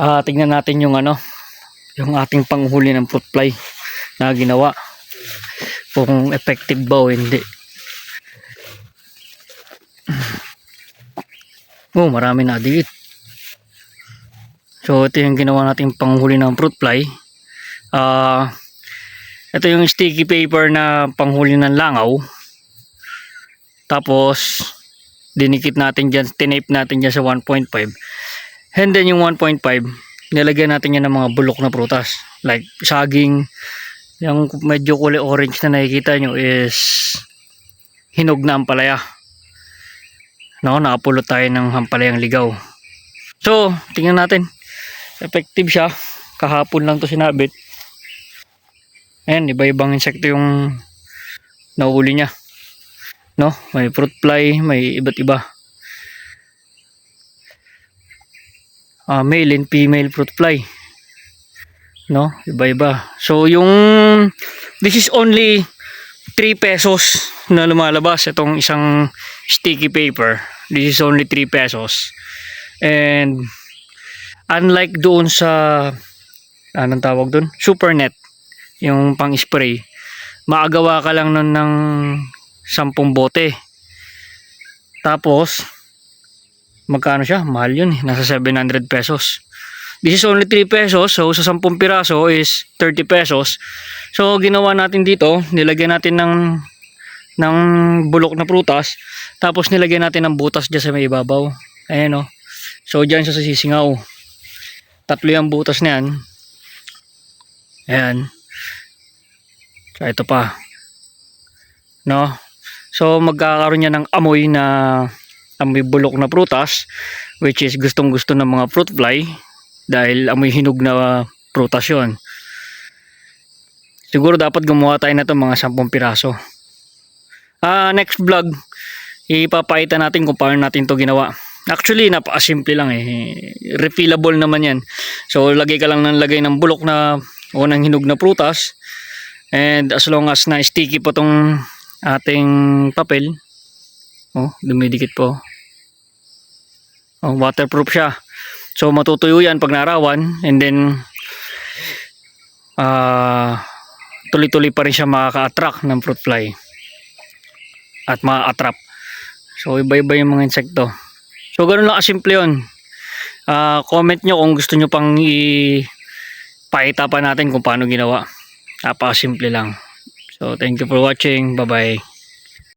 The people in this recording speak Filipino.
Ah, tingnan natin yung ano, yung ating panghuli ng fruit fly na ginawa. Kung effective ba o hindi. Oh, marami na digit. So, ito yung ginawa nating panghuli ng fruit fly. Ah, ito yung sticky paper na panghuli ng langaw. Tapos, dinikit natin dyan, tinape natin dyan sa 1.5. And then yung 1.5, nilagyan natin yan ng mga bulok na prutas. Like saging, yung medyo kulay orange na nakikita nyo is hinog na ampalaya. No, nakapulot tayo ng hampalayang ligaw. So, tingnan natin. Effective siya. Kahapon lang to sinabit. Ayan, iba-ibang insekto yung nahuli niya. No, may fruit fly, may iba't iba. Ah, male and female fruit fly. No, iba-iba. So, yung this is only 3 pesos na lumalabas itong isang sticky paper. This is only 3 pesos. And unlike doon sa anong tawag doon? Super net yung pang-spray. Maagawa ka lang nun ng 10 bote. Tapos magkano siya? Mahal yun eh. Nasa 700 pesos. This is only 3 pesos. So sa 10 piraso is 30 pesos. So ginawa natin dito, nilagyan natin ng ng bulok na prutas. Tapos nilagyan natin ng butas dyan sa may ibabaw. Ayan o. So dyan siya sa sisingaw. Tatlo yung butas na yan. Ayan. So ito pa. No? So magkakaroon niya ng amoy na amoy bulok na prutas which is gustong gusto ng mga fruit fly dahil amoy hinog na prutas yun. Siguro dapat gumawa tayo na ito mga 10 piraso. Ah, next vlog, ipapakita natin kung paano natin to ginawa. Actually, napaka-simple lang eh. Refillable naman yan. So, lagay ka lang ng lagay ng bulok na o ng hinog na prutas. And as long as na sticky po tong ating papel. Oh, dumidikit po. Oh, waterproof siya. So, matutuyo yan pag narawan. And then, ah, tuloy-tuloy pa rin siya makaka-attract ng fruit fly at ma-attrap. So iba-iba yung mga insekto. So ganun lang kasimple yun. Ah, comment nyo kung gusto nyo pang i-pakita pa natin kung paano ginawa. Napakasimple lang. So thank you for watching. Bye-bye.